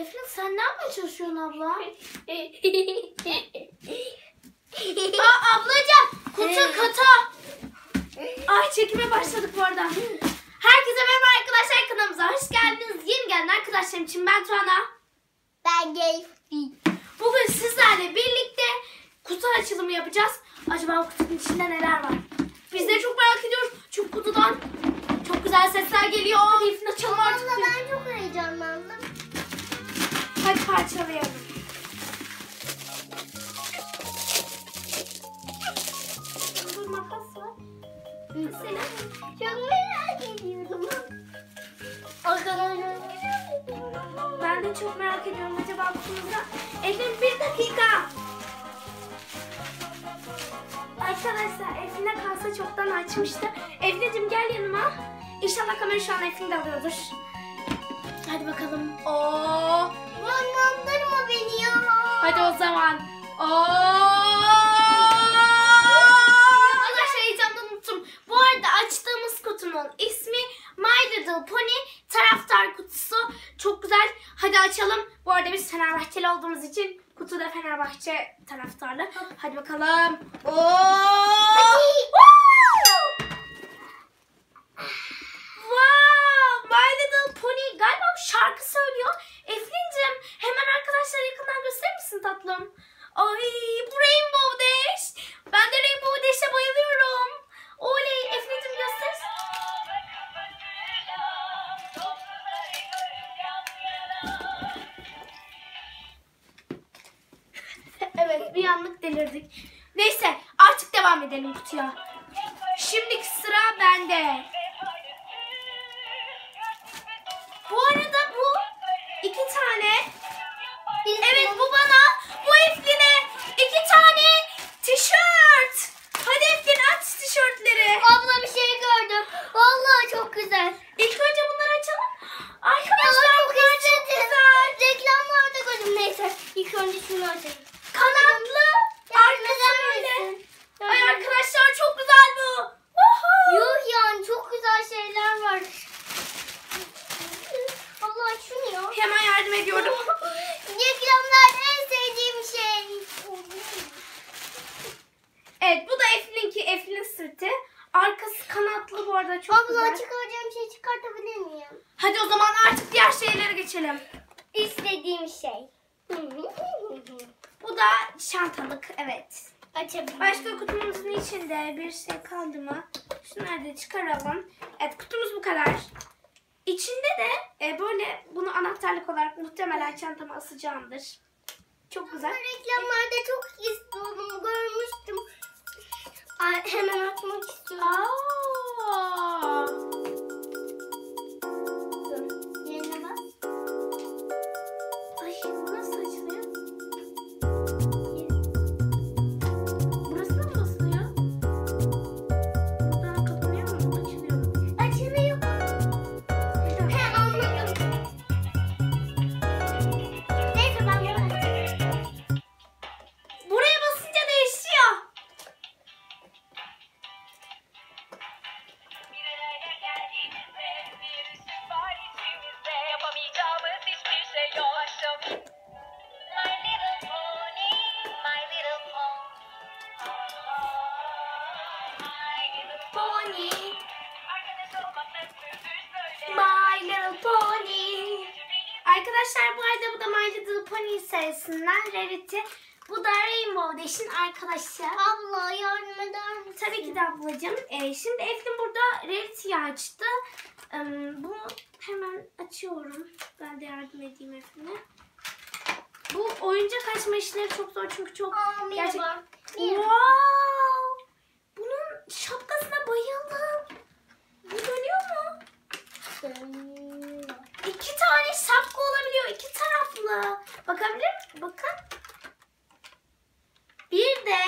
Eflin sen ne yapmaya çalışıyorsun abla? Aa ablacığım kutu kata. Ay çekime başladık bu arada. Herkese merhaba arkadaşlar kanalımıza hoş geldiniz. Yeni gelen arkadaşlarım için ben Tuana. Ben Gelfi. Bugün sizlerle birlikte kutu açılımı yapacağız. Acaba kutunun içinde neler var? Biz de çok merak ediyoruz. Çünkü kutudan çok güzel sesler geliyor. Elif'in açalım artık. Diyor. ben çok heyecanlandım. Hadi parçalayalım. Dur makas var. Mesela Çok merak ediyorum. Ben de çok merak ediyorum. Acaba kutumuzda Efendim bir dakika. Arkadaşlar Eflin'e kalsa çoktan açmıştı. Eflin'cim gel yanıma. İnşallah kamera şu an Eflin'de alıyordur. Hadi bakalım. Oo. Anlandırma beni ya. Hadi o zaman. Arkadaşlar heyecandan unuttum. Bu arada açtığımız kutunun ismi My Little Pony taraftar kutusu. Çok güzel. Hadi açalım. Bu arada biz Fenerbahçeli olduğumuz için kutu da Fenerbahçe taraftarlı. Hadi bakalım. Oo! Wow! My Little Pony galiba şarkı söylüyor. Eflin'cim hemen arkadaşlar yakından gösterir misin tatlım? Ay bu Rainbow Dash. Ben de Rainbow Dash'e bayılıyorum. Oley Eflin'cim göster. evet bir anlık delirdik. Neyse artık devam edelim kutuya. Neyse. İlk önce şunu açayım. Kanatlı. Arkası neden öyle. misin? Ay arkadaşlar çok güzel bu. Woohoo. Yuh yani çok güzel şeyler var. Allah şunu ya. Hemen yardım ediyorum. Reklamlarda en sevdiğim şey. Evet bu da Eflin'inki. Eflin'in sırtı. Arkası kanatlı bu arada çok Abla güzel. çıkaracağım şey çıkartabilir miyim? Hadi o zaman artık diğer şeylere geçelim. İstediğim şey. Bu da çantalık evet. Açabilirim. Başka kutumuzun içinde bir şey kaldı mı? Şunları da çıkaralım. Evet kutumuz bu kadar. İçinde de e, böyle bunu anahtarlık olarak muhtemelen çantama asacağımdır. Çok güzel. Reklamlarda çok istiyordum, görmüştüm. Ay, hemen atmak istiyorum. Aa! Pony, My Little Pony. Arkadaşlar bu arada bu da My Little Pony serisinden Rarity. Bu da Rainbow Dash'in arkadaşı. Abla yardım eder misin? Tabii ki de ablacığım. Ee, şimdi Eflin burada Rarity'yi açtı. Ee, bunu hemen açıyorum. Ben de yardım edeyim Eflin'e. Bu oyuncak açma işleri çok zor çünkü çok Aa, merhaba. gerçek. Merhaba. Wow! İki tane şapka olabiliyor. iki taraflı. Bakabilir miyim? Bakın. Bir de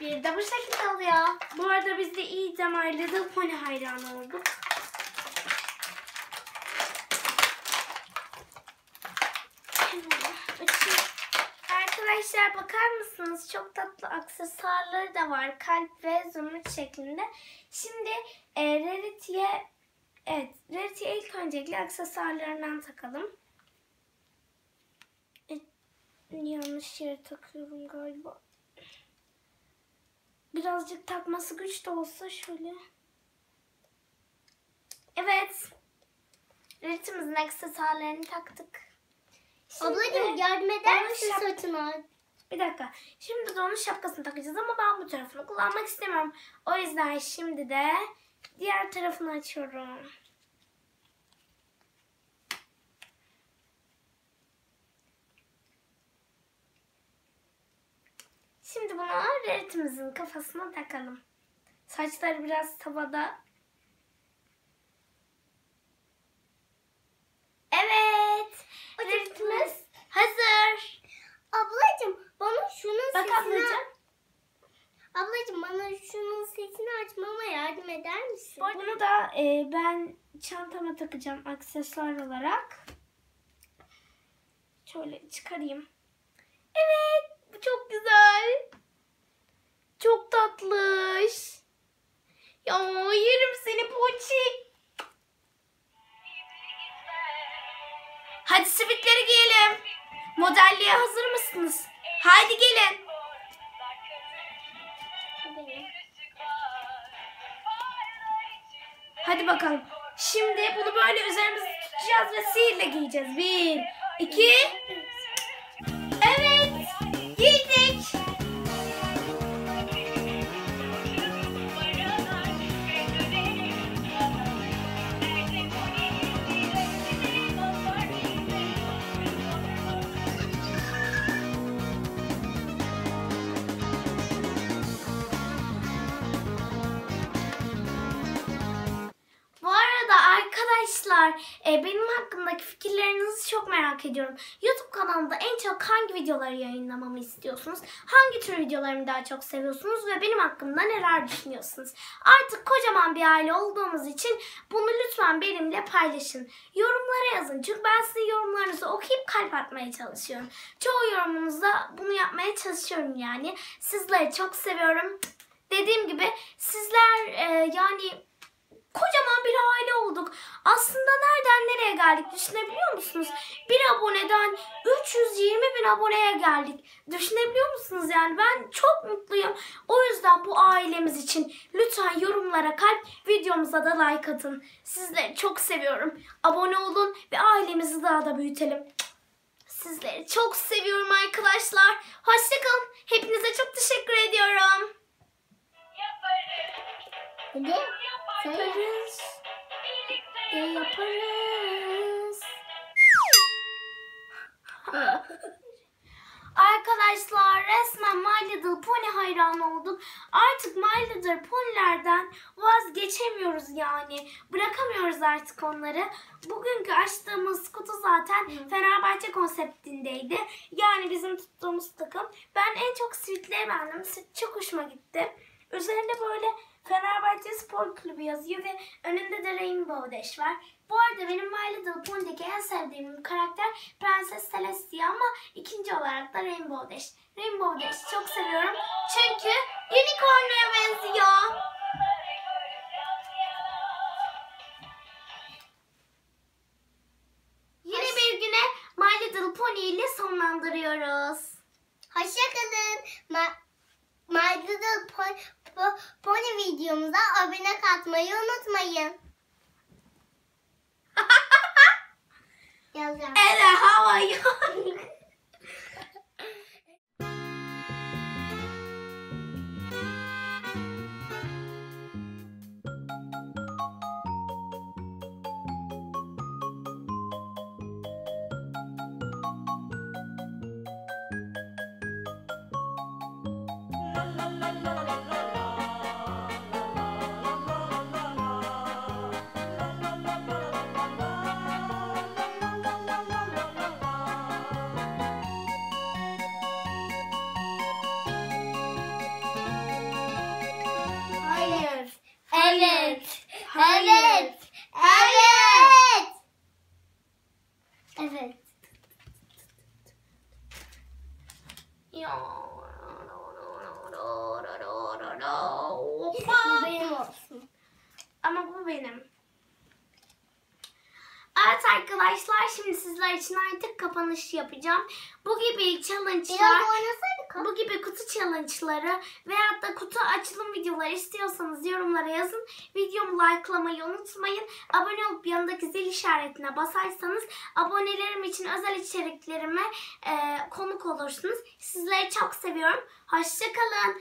bir de bu şekilde oluyor. Bu arada biz de iyice My Little Pony hayranı olduk. Hemen açayım. Arkadaşlar bakar mısınız? Çok tatlı aksesuarları da var. Kalp ve zümrüt şeklinde. Şimdi e, Rarity'ye Evet, Rarity'ye ilk öncelikle aksesuarlarından takalım. E, yanlış yere takıyorum galiba. Birazcık takması güç de olsa şöyle. Evet. Rarity'mizin aksesuarlarını taktık. Şimdi- Ablacığım yardım eder misin saçına? Bir dakika. Şimdi de onun şapkasını takacağız ama ben bu tarafını kullanmak istemiyorum. O yüzden şimdi de diğer tarafını açıyorum. Şimdi bunu Rarity'mizin kafasına takalım. Saçları biraz tavada. Evet. Rarity'miz hazır. Ablacığım bana şunun Bak sesini... ablacığım. Ablacığım bana şunun sesini açmama yardım eder misin? Bunu da e, ben çantama takacağım aksesuar olarak. Şöyle çıkarayım. Evet, bu çok güzel. Çok tatlış. Ya yerim seni Poçi. Hadi sivitleri giyelim. Modelliğe hazır mısınız? Haydi gelin. Hadi bakalım. Şimdi bunu böyle üzerimize tutacağız ve sihirle giyeceğiz. Bir, iki. Arkadaşlar e, benim hakkımdaki fikirlerinizi çok merak ediyorum. YouTube kanalımda en çok hangi videoları yayınlamamı istiyorsunuz? Hangi tür videolarımı daha çok seviyorsunuz? Ve benim hakkımda neler düşünüyorsunuz? Artık kocaman bir aile olduğumuz için bunu lütfen benimle paylaşın. Yorumlara yazın. Çünkü ben sizin yorumlarınızı okuyup kalp atmaya çalışıyorum. Çoğu yorumunuzda bunu yapmaya çalışıyorum yani. Sizleri çok seviyorum. Dediğim gibi sizler e, yani kocaman bir aile olduk. Aslında nereye geldik düşünebiliyor musunuz? Bir aboneden 320 bin aboneye geldik. Düşünebiliyor musunuz yani? Ben çok mutluyum. O yüzden bu ailemiz için lütfen yorumlara kalp, videomuza da like atın. Sizleri çok seviyorum. Abone olun ve ailemizi daha da büyütelim. Sizleri çok seviyorum arkadaşlar. Hoşçakalın. Hepinize çok teşekkür ediyorum. Hadi. Söyle. Yaparız. De yaparız. Arkadaşlar resmen My Little Pony hayranı olduk. Artık My Little Pony'lerden vazgeçemiyoruz yani. Bırakamıyoruz artık onları. Bugünkü açtığımız kutu zaten Fenerbahçe konseptindeydi. Yani bizim tuttuğumuz takım. Ben en çok sweetleri beğendim. Sweet çok hoşuma gitti. Üzerinde böyle Fenerbahçe Spor Kulübü yazıyor ve önünde de Rainbow Dash var. Bu arada benim My Little Pony'deki en sevdiğim karakter Prenses Celestia ama ikinci olarak da Rainbow Dash. Rainbow Dash'i çok seviyorum çünkü unicorn'a benziyor. Yine bir güne My Little Pony ile sonlandırıyoruz. Hoşçakalın. Ma My Little Pony, Po- Pony videomuza abone katmayı unutmayın. Ele havaya. Hayır. Sizler için artık kapanış yapacağım. Bu gibi challenge'lar bu gibi kutu challenge'ları veyahut da kutu açılım videoları istiyorsanız yorumlara yazın. Videomu likelamayı unutmayın. Abone olup yanındaki zil işaretine basarsanız abonelerim için özel içeriklerime e, konuk olursunuz. Sizleri çok seviyorum. Hoşçakalın.